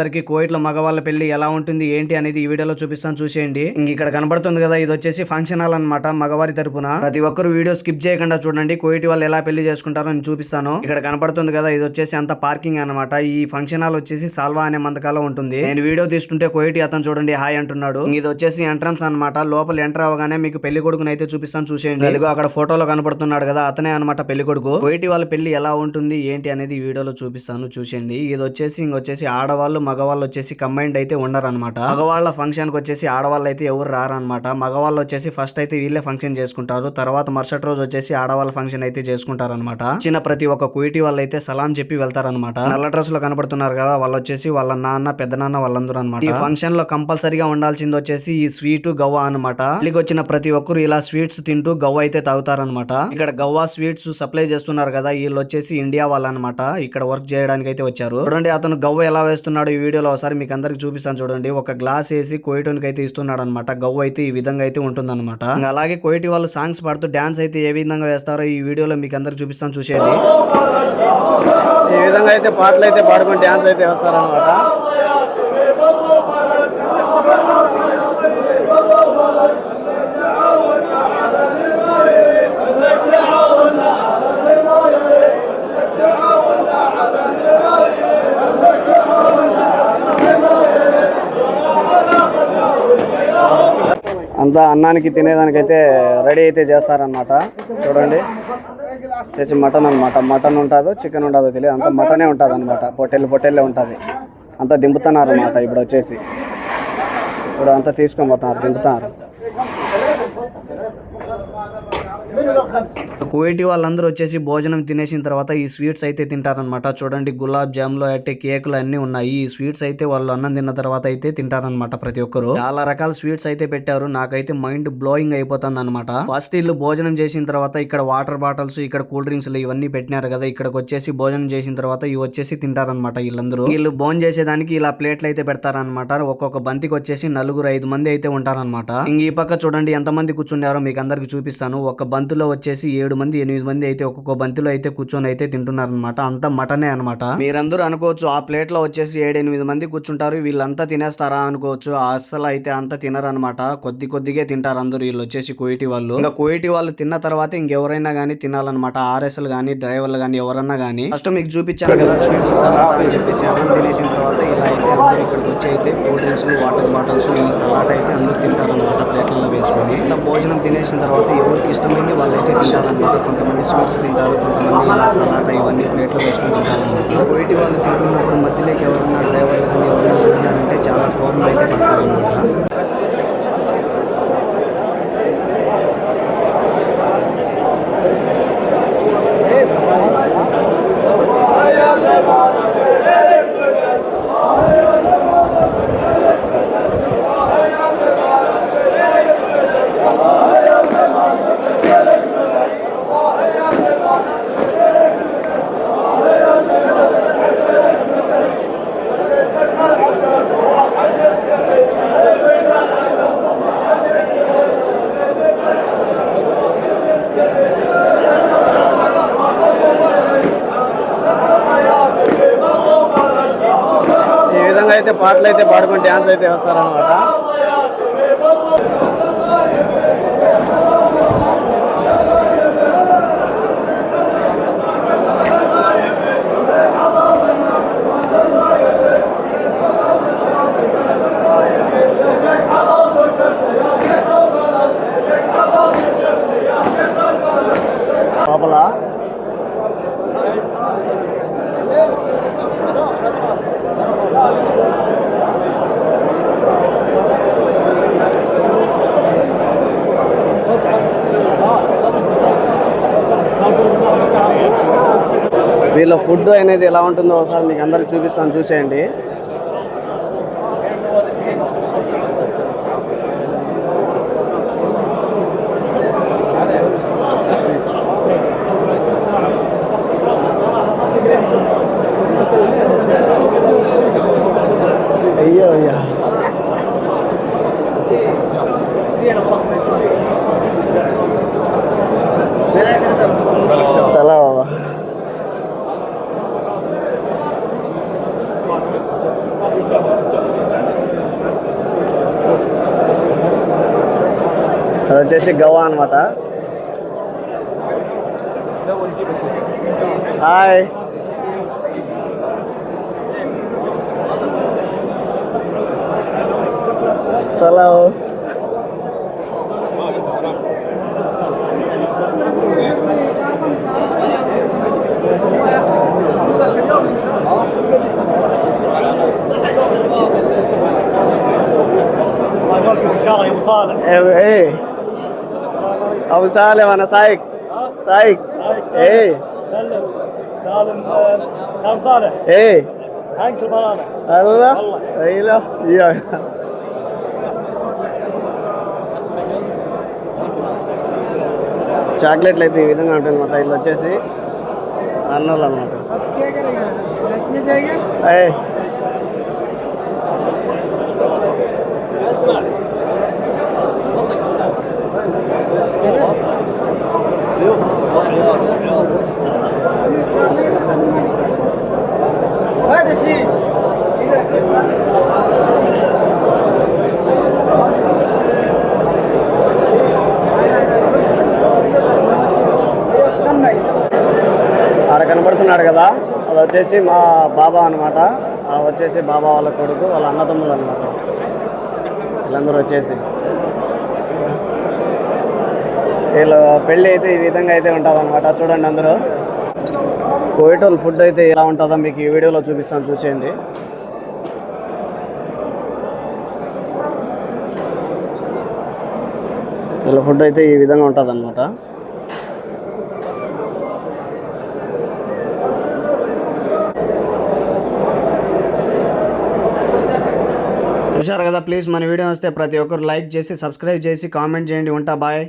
అందరికీ కోయిట్లో మగవాళ్ళ పెళ్ళి ఎలా ఉంటుంది ఏంటి అనేది ఈ వీడియోలో చూపిస్తాను. చూసేయండి. ఇక్కడ కనబడుతుంది కదా ఇది వచ్చేసి ఫంక్షన్ హాల్ అనమాట మగవారి తరపున. ప్రతి ఒక్కరు వీడియో స్కిప్ చేయకుండా చూడండి. కోయిటి వాళ్ళు ఎలా పెళ్ళి చేసుకుంటారో నేను చూపిస్తాను. ఇక్కడ కనబడుతుంది కదా ఇది వచ్చేసి అంత పార్కింగ్ అన్నమాట. ఈ ఫంక్షన్ హాల్ వచ్చేసి సాల్వా అనే మందకాలో ఉంటుంది. నేను వీడియో తీసుకుంటే కోయిటి అతను చూడండి హాయ్ అంటున్నాడు. ఇది వచ్చేసి ఎంట్రన్స్ అన్నమాట. లోపల ఎంటర్ అవగానే మీకు పెళ్ళి కొడుకుని అయితే చూపిస్తాను. చూసేయండి. అదిగో అక్కడ ఫోటోలో కనబడుతున్నాడు కదా అతనే అనమాట పెళ్ళి కొడుకు. కోయిటి వాళ్ళ పెళ్ళి ఎలా ఉంటుంది ఏంటి అనేది ఈ వీడియోలో చూపిస్తాను. చూసేయండి. ఇది వచ్చేసి ఇంకొచ్చేసి ఆడవాళ్ళు మగవాళ్ళు వచ్చేసి కంబైండ్ అయితే ఉండరనమాట మగవాళ్ళ ఫంక్షన్కి వచ్చేసి ఆడవాళ్ళు అయితే ఎవరు రారనమాట మగవాళ్ళు వచ్చేసి ఫస్ట్ అయితే వీళ్ళే ఫంక్షన్ చేసుకుంటారు. తర్వాత మరుసటి రోజు వచ్చేసి ఆడవాళ్ళ ఫంక్షన్ అయితే చేసుకుంటారనమాట చిన్న ప్రతి ఒక్క కుయిటి వాళ్ళు అయితే సలాం చెప్పి వెళ్తారనమాట నల్ల డ్రెస్లో కనబడుతున్నారు కదా వాళ్ళు వచ్చేసి వాళ్ళ నాన్న పెద్ద నాన్న వాళ్ళందరూ అనమాట ఈ ఫంక్షన్లో కంపల్సరీగా ఉండాల్సింది వచ్చేసి ఈ స్వీట్ గవ్వ అనమాట ఇక్కడికి వచ్చిన ప్రతి ఒక్కరు ఇలా స్వీట్స్ తింటూ గవ్వ అయితే తాగుతారనమాట ఇక్కడ గవ్వ స్వీట్స్ సప్లై చేస్తున్నారు కదా వీళ్ళు వచ్చేసి ఇండియా వాళ్ళు అనమాట ఇక్కడ వర్క్ చేయడానికి అయితే వచ్చారు. చూడండి అతను గవ్వ ఎలా వేస్తున్నాడు ఈ వీడియోలో ఒకసారి మీకు అందరికి చూపిస్తాను చూడండి. ఒక గ్లాస్ వేసి కోయిటోనికి అయితే ఇస్తున్నాడు అనమాట గవ్వ అయితే ఈ విధంగా అయితే ఉంటుంది అనమాట అలాగే కోయిటి వాళ్ళు సాంగ్స్ పాడుతూ డాన్స్ అయితే ఏ విధంగా వేస్తారో ఈ వీడియోలో మీకు అందరికి చూపిస్తాను చూసేయండి. ఈ విధంగా అయితే పాటలు అయితే పాడుకొని డాన్స్ అయితే వేస్తారనమాట అంతా అన్నానికి తినేదానికైతే రెడీ అయితే చేస్తారనమాట చూడండి. చేసి మటన్ అనమాట మటన్ ఉంటుందో చికెన్ ఉంటుందో తెలియదు. అంత మటనే ఉంటుంది అనమాట పొట్టెలు పొట్టెల్లే ఉంటుంది. అంతా దింపుతున్నారు అనమాట ఇప్పుడు వచ్చేసి ఇప్పుడు అంతా తీసుకొని పోతున్నారు దింపుతున్నారు. కువైటీ వాళ్ళందరూ వచ్చేసి భోజనం తినేసిన తర్వాత ఈ స్వీట్స్ అయితే తింటారనమాట చూడండి గులాబ్ జామ్లు అయితే కేకులు అన్ని ఉన్నాయి. ఈ స్వీట్స్ అయితే వాళ్ళు అన్నం తిన్న తర్వాత అయితే తింటారనమాట ప్రతి ఒక్కరు. చాలా రకాల స్వీట్స్ అయితే పెట్టారు. నాకైతే మైండ్ బ్లోయింగ్ అయిపోతుంది అనమాట ఫస్ట్ వీళ్ళు భోజనం చేసిన తర్వాత ఇక్కడ వాటర్ బాటిల్స్ ఇక్కడ కూల్ డ్రింక్స్ ఇవన్నీ పెట్టినారు కదా. ఇక్కడికి వచ్చేసి భోజనం చేసిన తర్వాత ఇవి వచ్చేసి తింటారనమాట వీళ్ళందరూ. వీళ్ళు భోజనం చేసేదానికి ఇలా ప్లేట్లు అయితే పెడతారనమాట ఒక్కొక్క బంతికి వచ్చేసి నలుగురు ఐదు మంది అయితే ఉంటారనమాట ఇంక ఈ పక్క చూడండి ఎంత మంది కూర్చున్నారో మీకు అందరికి చూపిస్తాను. ఒక బంతి బంతిలో వచ్చేసి ఏడు మంది ఎనిమిది మంది అయితే ఒక్కొక్క బంతిలో అయితే కూర్చొని అయితే తింటున్నారనమాట అంతా మటనే అనమాట మీరందరూ అనుకోవచ్చు ఆ ప్లేట్లో వచ్చేసి ఏడు ఎనిమిది మంది కూర్చుంటారు వీళ్ళంతా తినేస్తారా అనుకోవచ్చు. అస్సలు అయితే అంతా తినరనమాట కొద్ది కొద్దిగే తింటారు అందరూ వీళ్ళు వచ్చేసి కోయిటి వాళ్ళు. ఇంకా కోయిటి వాళ్ళు తిన్న తర్వాత ఇంకెవరైనా కానీ తినాలన్నమాట. ఆర్ఎస్ఎల్ కానీ డ్రైవర్లు కానీ ఎవరన్నా కానీ ఫస్ట్ మీకు చూపించాను కదా స్వీట్స్ సలాడ్ అని చెప్పేసి అన్నం తినేసిన తర్వాత ఇలా అయితే అందరూ ఇక్కడికి వచ్చి అయితే కూల్ డ్రింక్స్ వాటర్ బాటిల్స్ ఈ సలాడ్ అయితే అందరూ తింటారనమాట ప్లేట్లలో వేసుకొని. ఇంత భోజనం తినేసిన తర్వాత ఎవరికి ఇష్టమైంది వాళ్ళు అయితే తింటారనమాట కొంతమంది స్వీట్స్ తింటారు కొంతమంది ఇలా సలాటా ఇవన్నీ ప్లేట్లో వేసుకొని తింటారనమాట కోయిటి వాళ్ళు తింటున్నప్పుడు మధ్యలోకి ఎవరన్నా డ్రైవర్లు కానీ ఎవరైనా ఉన్నారంటే చాలా కోపం అయితే పడతారనమాట ఈ విధంగా అయితే పాటలు అయితే పాడుకొని డ్యాన్స్ అయితే వేస్తారనమాట లోపల వీళ్ళ ఫుడ్ అనేది ఎలా ఉంటుందో ఒకసారి మీకు అందరికి చూపిస్తాను చూసేయండి. వచ్చేసి గవా అనమాట హాయ్ సలాం الله يبارك అవు సాలే మన సాయిక్ సాయిక్ ఏ ఏ అల్లా చాక్లెట్లు అయితే ఈ విధంగా ఉంటుంది మా ఇల్లు వచ్చేసి అన్నోళ్ళు అనమాట ఆడ కనపడుతున్నాడు కదా. అది వచ్చేసి మా బాబా అనమాట వచ్చేసి బాబా వాళ్ళ కొడుకు వాళ్ళ అన్నదమ్ములు అనమాట వీళ్ళందరూ వచ్చేసి. వీళ్ళు పెళ్ళి అయితే ఈ విధంగా అయితే ఉంటుంది అనమాట చూడండి అందరూ. కోయిటోల్ ఫుడ్ అయితే ఎలా ఉంటుందో మీకు ఈ వీడియోలో చూపిస్తాను చూసేయండి. వీళ్ళ ఫుడ్ అయితే ఈ విధంగా ఉంటుంది అనమాట చూశారు కదా ప్లీజ్ మన వీడియో వస్తే ప్రతి ఒక్కరు లైక్ చేసి సబ్స్క్రైబ్ చేసి కామెంట్ చేయండి. ఉంటా బాయ్.